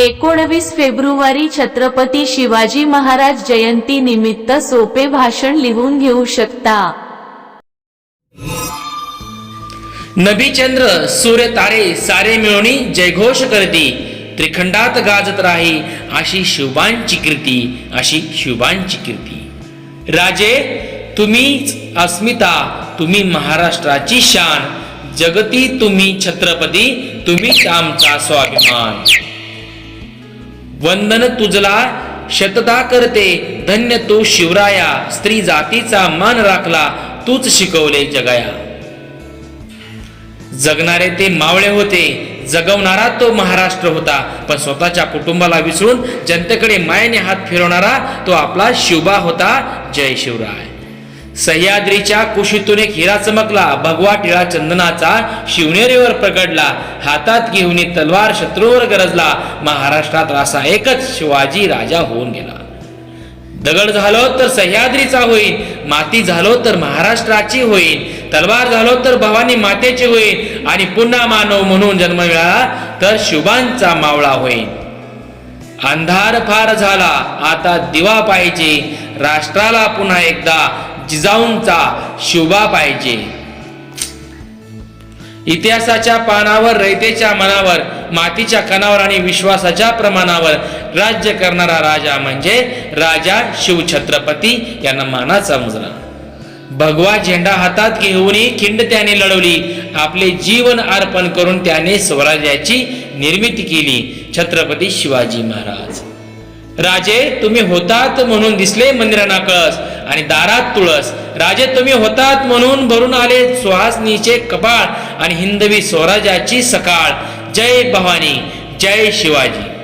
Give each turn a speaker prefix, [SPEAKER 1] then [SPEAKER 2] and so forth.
[SPEAKER 1] एकोणवीस फेब्रुवारी छत्रपती शिवाजी महाराज जयंती निमित्त सोपे भाषण लिहून घेऊ शकता.
[SPEAKER 2] नभी चंद्र सूर्य तारे सारे मिळवणी जयघोष करती. त्रिखंडात गाजत राही अशी शिवबांची कीर्ती अशी शिवबांची कीर्ती. राजे तुम्हीच अस्मिता तुम्ही महाराष्ट्राची शान. जगती तुम्ही छत्रपती तुम्हीच आमचा स्वाभिमान. वंदन तुझला शतदा करते धन्य तू शिवराया स्त्री जातीचा मान राखला तूच शिकवले जगाया. जगणारे ते मावळे होते जगवणारा तो महाराष्ट्र होता पण स्वतःच्या कुटुंबाला विसरून जनतेकडे मायने हात फिरवणारा तो आपला शिवबा होता जय शिवराय. सह्याद्रीच्या कुशीतून एक हिरा चमकला. भगवा टिळा चंदनाचा शिवनेरीवर प्रगडला. हातात घेऊन तलवार शत्रूवर गरजला. महाराष्ट्रात असा एकच शिवाजी राजा होऊन गेला. दगड झालो तर सह्याद्रीचा होईल माती झालो तर महाराष्ट्राची होईल तलवार झालो तर भवानी मातेची होईल आणि पुन्हा मानव म्हणून जन्म मिळाला तर शुभांचा मावळा होईल अंधार फार झाला. आता दिवा पाहिजे. राष्ट्राला पुन्हा एकदा जिजाऊंचा शोभा पाहिजे. इतिहासाच्या पानावर रयतेच्या मनावर मातीच्या कणावर आणि विश्वासाच्या प्रमाणावर राज्य करणारा राजा म्हणजे राजा शिवछत्रपती यांना मानाचा मुजरा भगवा झेंडा हातात घेऊनही खिंड त्याने लढवली. आपले जीवन अर्पण करून त्याने स्वराज्याची निर्मिती केली. छत्रपती शिवाजी महाराज. राजे तुम्ही होतात म्हणून दिसले मंदिरांना कळस. आणि दारात तुळस. राजे तुम्ही होतात म्हणून भरून आले सुहासनीचे कपाळ आणि हिंदवी स्वराज्याची सकाळ. जय भवानी जय शिवाजी.